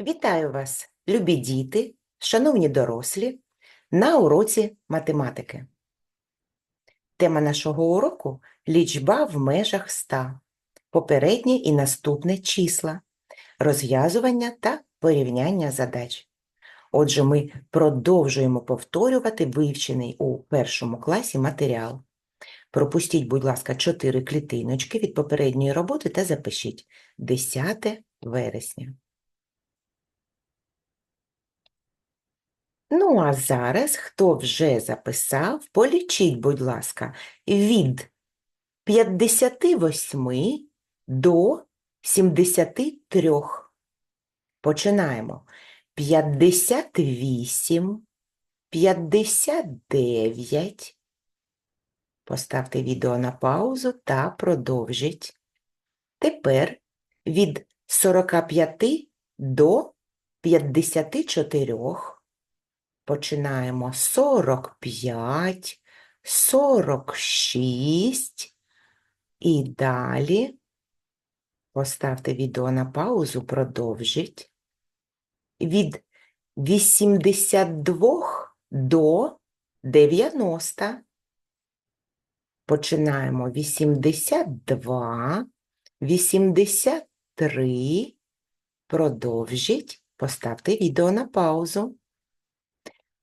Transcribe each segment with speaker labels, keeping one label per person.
Speaker 1: Вітаю вас, любі діти, шановні дорослі, на уроці математики. Тема нашого уроку – лічба в межах 100, попереднє і наступне числа, розв'язування та порівняння задач. Отже, ми продовжуємо повторювати вивчений у першому класі матеріал. Пропустіть, будь ласка, 4 клітиночки від попередньої роботи та запишіть 10 вересня. Ну, а зараз, хто вже записав, полічіть, будь ласка, від 58 до 73. Починаємо. 58, 59. Поставте відео на паузу та продовжіть. Тепер від 45 до 54. Починаємо 45, 46 і далі поставте відео на паузу, продовжіть. Від 82 до 90. Починаємо 82, 83, продовжіть, поставте відео на паузу.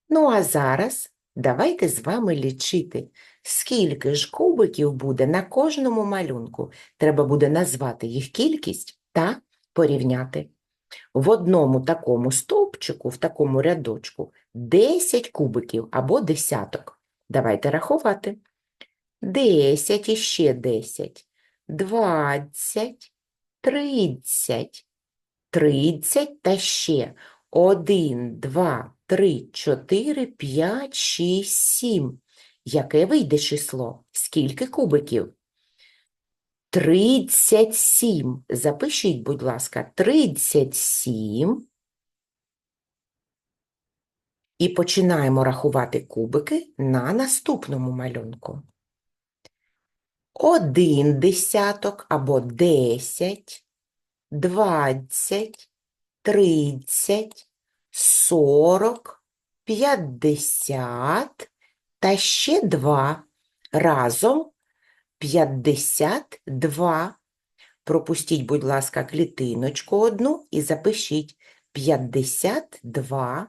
Speaker 1: Ну, а зараз давайте з вами лічити, скільки ж кубиків буде на кожному малюнку. Треба буде назвати їх кількість та порівняти. В одному такому стовпчику, в такому рядочку, 10 кубиків або десяток. Давайте рахувати. 10 і ще 10, 20, 30, 30 та ще 1, 2, 3, 4, 5, 6, 7. Яке вийде число? Скільки кубиків? 37. Запишіть, будь ласка, 37. І починаємо рахувати кубики на наступному малюнку. Один десяток або 10, 20, 30, 40, 50 та ще 2. Разом 52. Пропустіть, будь ласка, клітиночку одну і запишіть 52.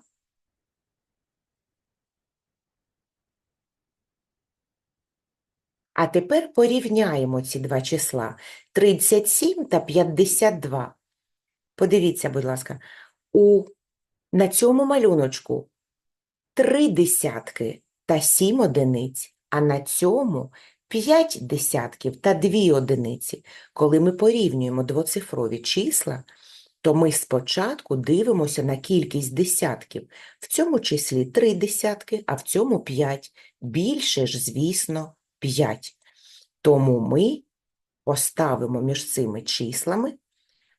Speaker 1: А тепер порівняємо ці два числа 37 та 52. Подивіться, будь ласка, у, на цьому малюночку три десятки та сім одиниць, а на цьому п'ять десятків та дві одиниці. Коли ми порівнюємо двоцифрові числа, то ми спочатку дивимося на кількість десятків. В цьому числі три десятки, а в цьому п'ять. Більше ж, звісно, 5. Тому ми поставимо між цими числами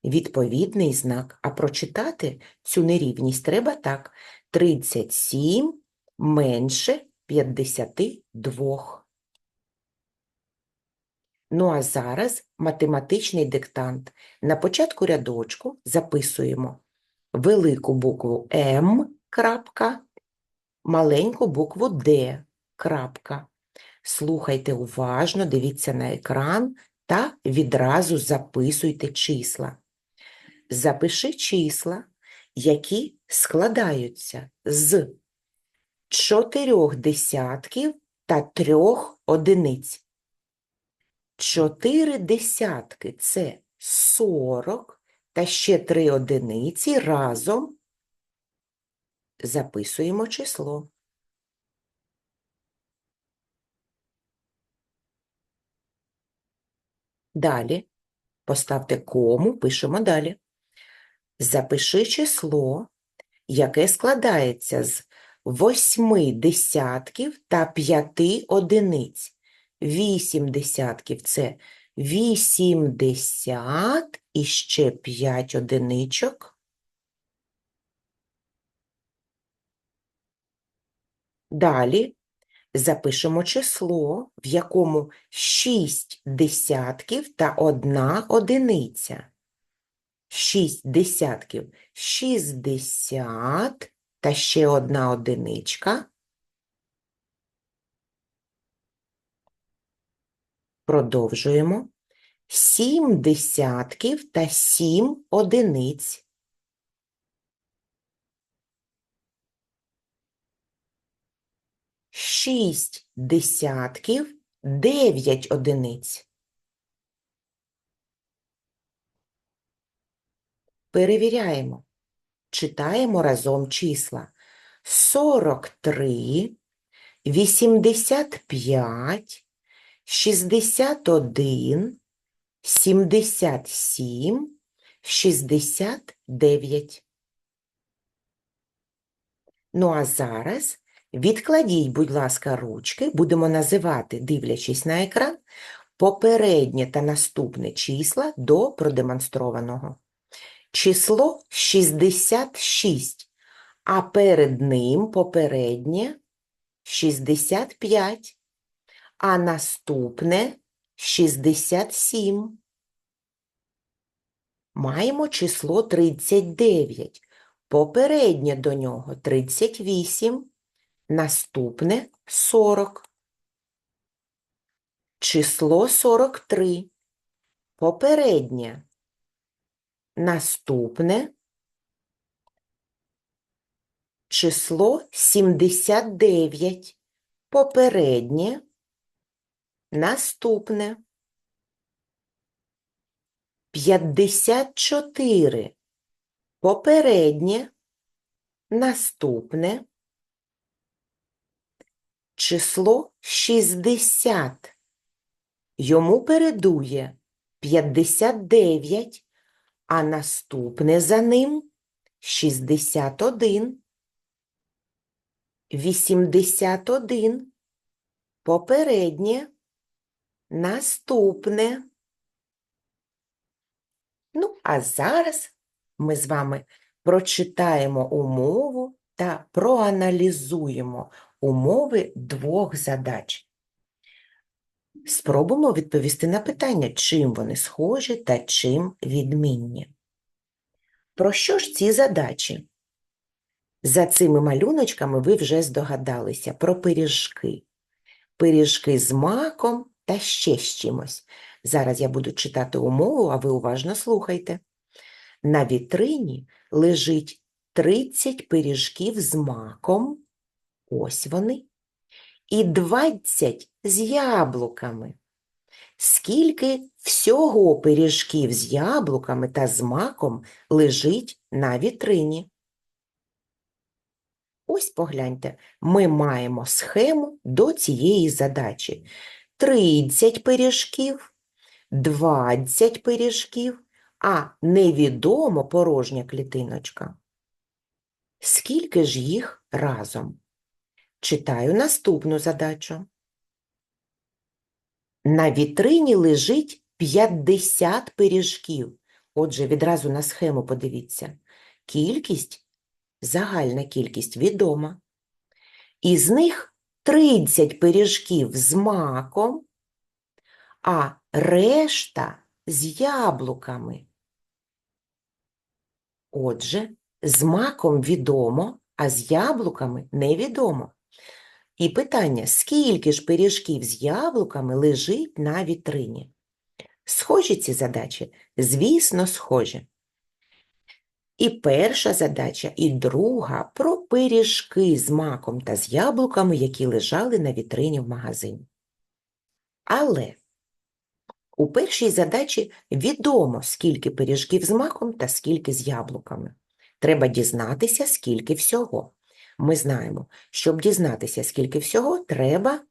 Speaker 1: відповідний знак, а прочитати цю нерівність треба так. 37 менше 52. Ну а зараз математичний диктант. На початку рядочку записуємо велику букву М, крапка, маленьку букву Д, крапка. Слухайте уважно, дивіться на екран та відразу записуйте числа. Запиши числа, які складаються з чотирьох десятків та трьох одиниць. Чотири десятки – це 40, та ще три одиниці разом записуємо число. Далі поставте кому, пишемо далі. Запиши число, яке складається з восьми десятків та п'яти одиниць. Вісім десятків – це вісімдесят і ще п'ять одиничок. Далі запишемо число, в якому 6 десятків та одна одиниця. 6 десятків 60 та ще одна одиничка. Продовжуємо. 7 десятків та 7 одиниць. Шість десятків, дев'ять одиниць. Перевіряємо. Читаємо разом числа. 43, 85, 61, 77, 69. Ну, а зараз відкладіть, будь ласка, ручки, будемо називати, дивлячись на екран, попереднє та наступне числа до продемонстрованого. Число 66, а перед ним попереднє 65, а наступне 67. Маємо число 39. Попереднє до нього 38, наступне 40. Число 43. Попереднє. Наступне число 79. Попереднє. Наступне 54. Попереднє. Наступне число 60. Йому передує 59, а наступне за ним 61. 81. Попереднє. Наступне. Ну, а зараз ми з вами прочитаємо умову та проаналізуємо умови двох задач. Спробуємо відповісти на питання, чим вони схожі та чим відмінні. Про що ж ці задачі? За цими малюночками ви вже здогадалися про пиріжки. Пиріжки з маком та ще з чимось. Зараз я буду читати умову, а ви уважно слухайте. На вітрині лежить 30 пиріжків з маком, ось вони, і 20 з яблуками. Скільки всього пиріжків з яблуками та з маком лежить на вітрині? Ось погляньте, ми маємо схему до цієї задачі. 30 пиріжків, 20 пиріжків, а невідомо порожня клітиночка. Скільки ж їх разом? Читаю наступну задачу. На вітрині лежить 50 пиріжків. Отже, відразу на схему подивіться. Кількість, загальна кількість відома. Із них 30 пиріжків з маком, а решта з яблуками. Отже, з маком відомо, а з яблуками невідомо. І питання, скільки ж пиріжків з яблуками лежить на вітрині? Схожі ці задачі? Звісно, схожі. І перша задача, і друга про пиріжки з маком та з яблуками, які лежали на вітрині в магазині. Але у першій задачі відомо, скільки пиріжків з маком та скільки з яблуками. Треба дізнатися, скільки всього. Ми знаємо, щоб дізнатися, скільки всього, треба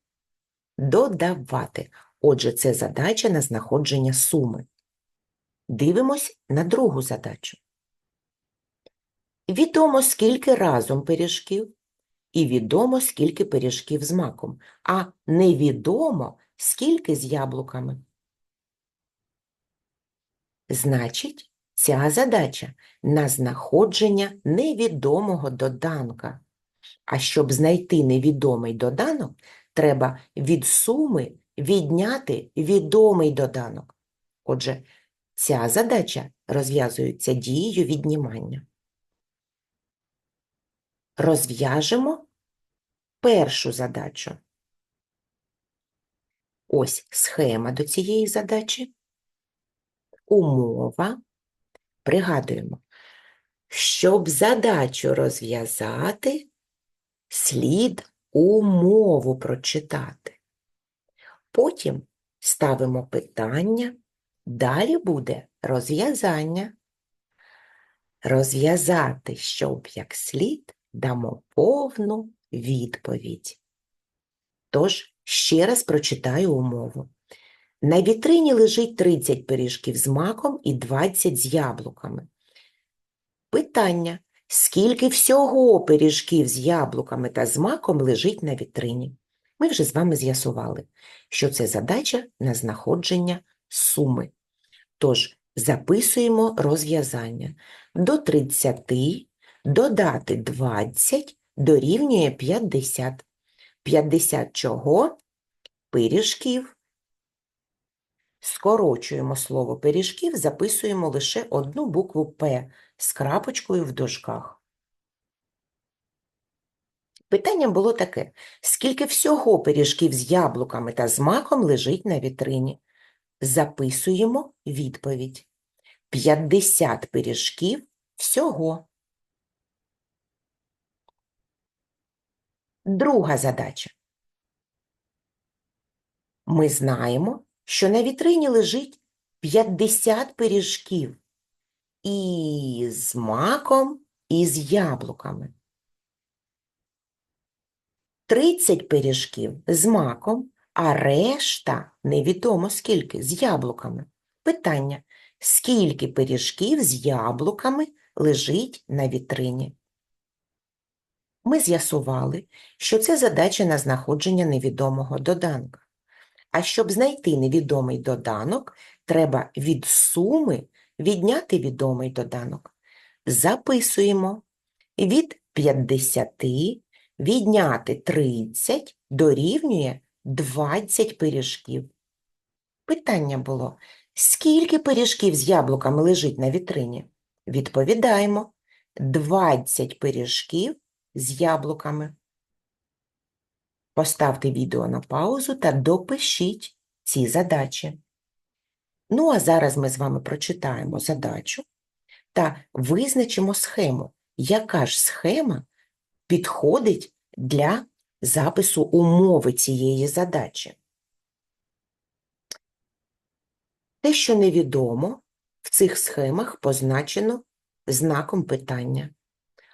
Speaker 1: додавати. Отже, це задача на знаходження суми. Дивимось на другу задачу. Відомо, скільки разом пиріжків, і відомо, скільки пиріжків з маком, а невідомо, скільки з яблуками. Значить, ця задача на знаходження невідомого доданка. А щоб знайти невідомий доданок, треба від суми відняти відомий доданок. Отже, Ця задача розв'язується дією віднімання. Розв'яжемо першу задачу. Ось схема до цієї задачі. Умова. Пригадуємо, щоб задачу розв'язати, слід умову прочитати. Потім ставимо питання, далі буде розв'язання. Розв'язати, щоб як слід, дамо повну відповідь. Тож, ще раз прочитаю умову. На вітрині лежить 30 пиріжків з маком і 20 з яблуками. Питання. Скільки всього пиріжків з яблуками та з маком лежить на вітрині? Ми вже з вами з'ясували, що це задача на знаходження суми. Тож, записуємо розв'язання. До 30 додати 20 дорівнює 50. 50 чого? Пиріжків. Скорочуємо слово пиріжків, записуємо лише одну букву П з крапочкою в дужках. Питання було таке: скільки всього пиріжків з яблуками та з маком лежить на вітрині? Записуємо відповідь. 50 пиріжків всього. Друга задача. Ми знаємо, що на вітрині лежить 50 пиріжків і з маком, і з яблуками. 30 пиріжків з маком, а решта невідомо скільки з яблуками. Питання: скільки пиріжків з яблуками лежить на вітрині? Ми з'ясували, що це задача на знаходження невідомого доданка. А щоб знайти невідомий доданок, треба від суми відняти відомий доданок. Записуємо від 50 відняти 30 дорівнює 20 пиріжків. Питання було, скільки пиріжків з яблуками лежить на вітрині? Відповідаємо, 20 пиріжків з яблуками. Поставте відео на паузу та допишіть ці задачі. Ну, а зараз ми з вами прочитаємо задачу та визначимо схему, яка ж схема підходить для запису умови цієї задачі. Те, що невідомо, в цих схемах позначено знаком питання,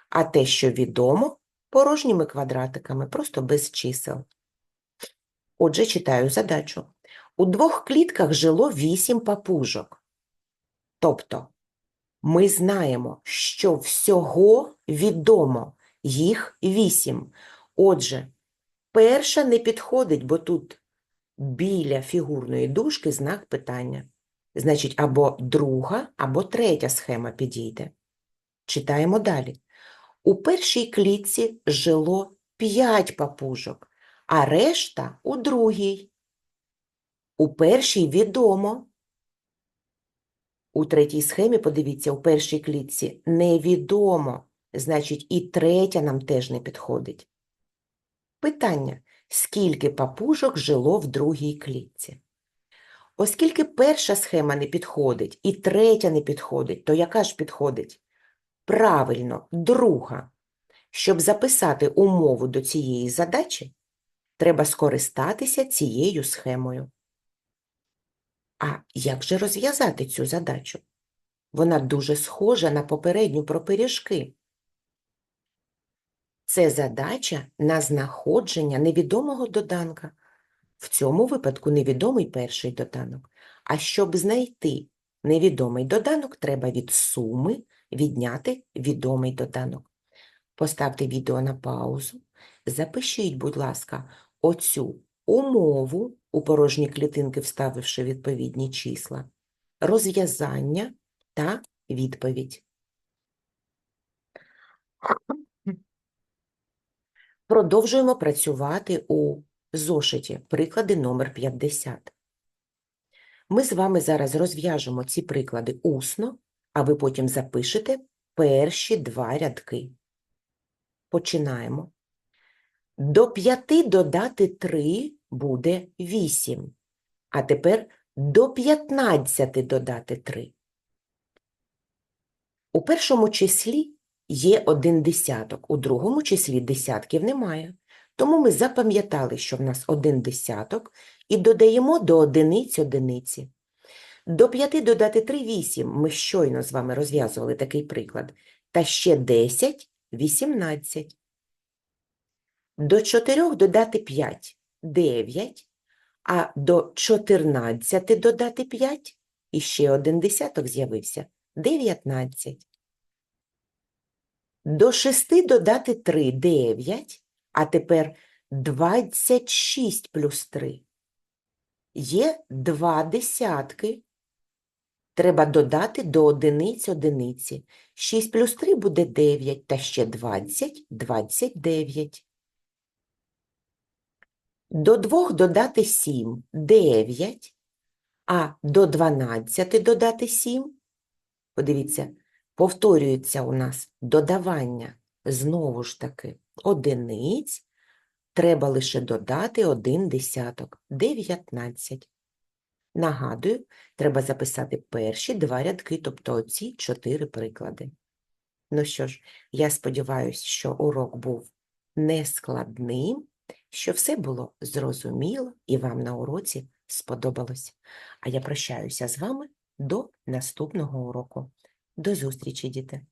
Speaker 1: а те, що відомо, порожніми квадратиками, просто без чисел. Отже, читаю задачу. У двох клітках жило вісім папужок. Тобто, ми знаємо, що всього відомо, їх вісім. Отже, перша не підходить, бо тут біля фігурної дужки знак питання. Значить, або друга, або третя схема підійде. Читаємо далі. У першій клітці жило п'ять папужок, а решта у другій. У першій відомо. У третій схемі, подивіться, у першій клітці невідомо, значить і третя нам теж не підходить. Питання, скільки папужок жило в другій клітці? Оскільки перша схема не підходить і третя не підходить, то яка ж підходить? Правильно, друга. Щоб записати умову до цієї задачі, треба скористатися цією схемою. А як же розв'язати цю задачу? Вона дуже схожа на попередню про пиріжки. Це задача на знаходження невідомого доданка. В цьому випадку невідомий перший доданок. А щоб знайти невідомий доданок, треба від суми відняти відомий доданок. Поставте відео на паузу. Запишіть, будь ласка, оцю умову у порожні клітинки, вставивши відповідні числа, розв'язання та відповідь. Продовжуємо працювати у зошиті. Приклади номер 50. Ми з вами зараз розв'яжемо ці приклади усно, а ви потім запишете перші два рядки. Починаємо. До 5 додати 3 буде 8. А тепер до 15 додати 3. У першому числі є один десяток, у другому числі десятків немає. Тому ми запам'ятали, що в нас один десяток, і додаємо до одиниць одиниці. До 5 додати 3 – 8. Ми щойно з вами розв'язували такий приклад. Та ще 10 – 18. До 4 додати 5 – 9. А до 14 додати 5 – і ще один десяток з'явився – 19. До 6 додати 3 – 9. А тепер 26 плюс 3. Є два десятки. Треба додати до одиниць одиниці. 6 плюс 3 буде 9, та ще 20 – 29. До 2 додати 7 – 9, а до 12 додати 7. Подивіться, повторюється у нас додавання знову ж таки одиниць. Треба лише додати один десяток – 19. Нагадую, треба записати перші два рядки, тобто оці чотири приклади. Ну що ж, я сподіваюся, що урок був нескладним, що все було зрозуміло і вам на уроці сподобалось. А я прощаюся з вами до наступного уроку. До зустрічі, діти!